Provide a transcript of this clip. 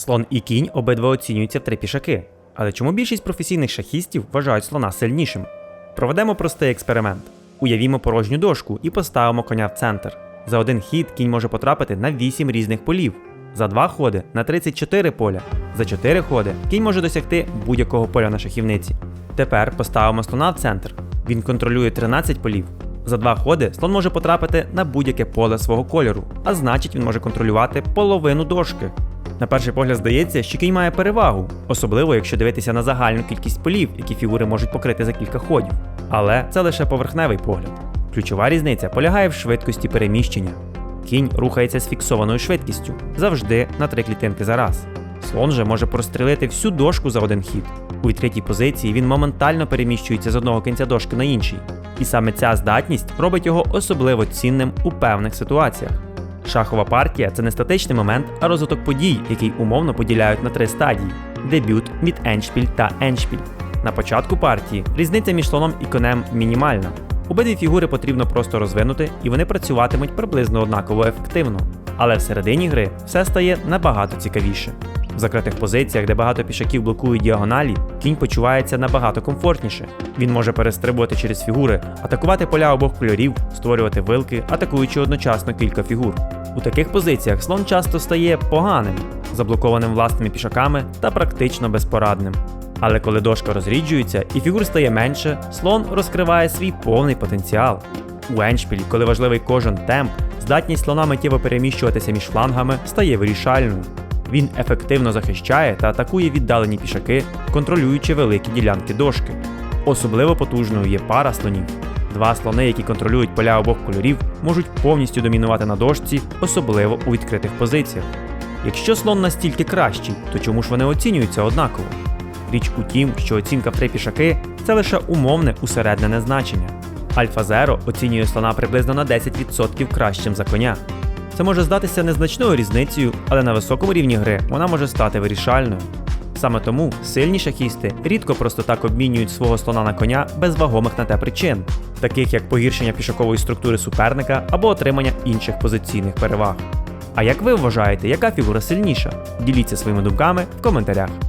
Слон і кінь обидва оцінюються в три пішаки. Але чому більшість професійних шахістів вважають слона сильнішим? Проведемо простий експеримент. Уявімо порожню дошку і поставимо коня в центр. За один хід кінь може потрапити на 8 різних полів. За два ходи на 34 поля. За 4 ходи кінь може досягти будь-якого поля на шахівниці. Тепер поставимо слона в центр. Він контролює 13 полів. За два ходи слон може потрапити на будь-яке поле свого кольору, а значить він може контролювати половину дошки. На перший погляд здається, що кінь має перевагу, особливо якщо дивитися на загальну кількість полів, які фігури можуть покрити за кілька ходів. Але це лише поверхневий погляд. Ключова різниця полягає в швидкості переміщення. Кінь рухається з фіксованою швидкістю, завжди на три клітинки за раз. Слон же може прострілити всю дошку за один хід. У відкритій позиції він моментально переміщується з одного кінця дошки на інший. І саме ця здатність робить його особливо цінним у певних ситуаціях. Шахова партія це не статичний момент, а розвиток подій, який умовно поділяють на три стадії: дебют, мід-еншпіль та еншпіль. На початку партії різниця між слоном і конем мінімальна. Обидві фігури потрібно просто розвинути, і вони працюватимуть приблизно однаково ефективно. Але всередині гри все стає набагато цікавіше. В закритих позиціях, де багато пішаків блокують діагоналі, кінь почувається набагато комфортніше. Він може перестрибувати через фігури, атакувати поля обох кольорів, створювати вилки, атакуючи одночасно кілька фігур. У таких позиціях слон часто стає поганим, заблокованим власними пішаками та практично безпорадним. Але коли дошка розріджується і фігур стає менше, слон розкриває свій повний потенціал. У еншпілі, коли важливий кожен темп, здатність слона миттєво переміщуватися між флангами стає вирішальною. Він ефективно захищає та атакує віддалені пішаки, контролюючи великі ділянки дошки. Особливо потужною є пара слонів. Два слони, які контролюють поля обох кольорів, можуть повністю домінувати на дошці, особливо у відкритих позиціях. Якщо слон настільки кращий, то чому ж вони оцінюються однаково? Річ у тім, що оцінка в три пішаки це лише умовне усереднене значення. Альфа Зеро оцінює слона приблизно на 10% кращим за коня. Це може здатися незначною різницею, але на високому рівні гри вона може стати вирішальною. Саме тому сильні шахісти рідко просто так обмінюють свого слона на коня без вагомих на те причин, таких як погіршення пішакової структури суперника або отримання інших позиційних переваг. А як ви вважаєте, яка фігура сильніша? Діліться своїми думками в коментарях.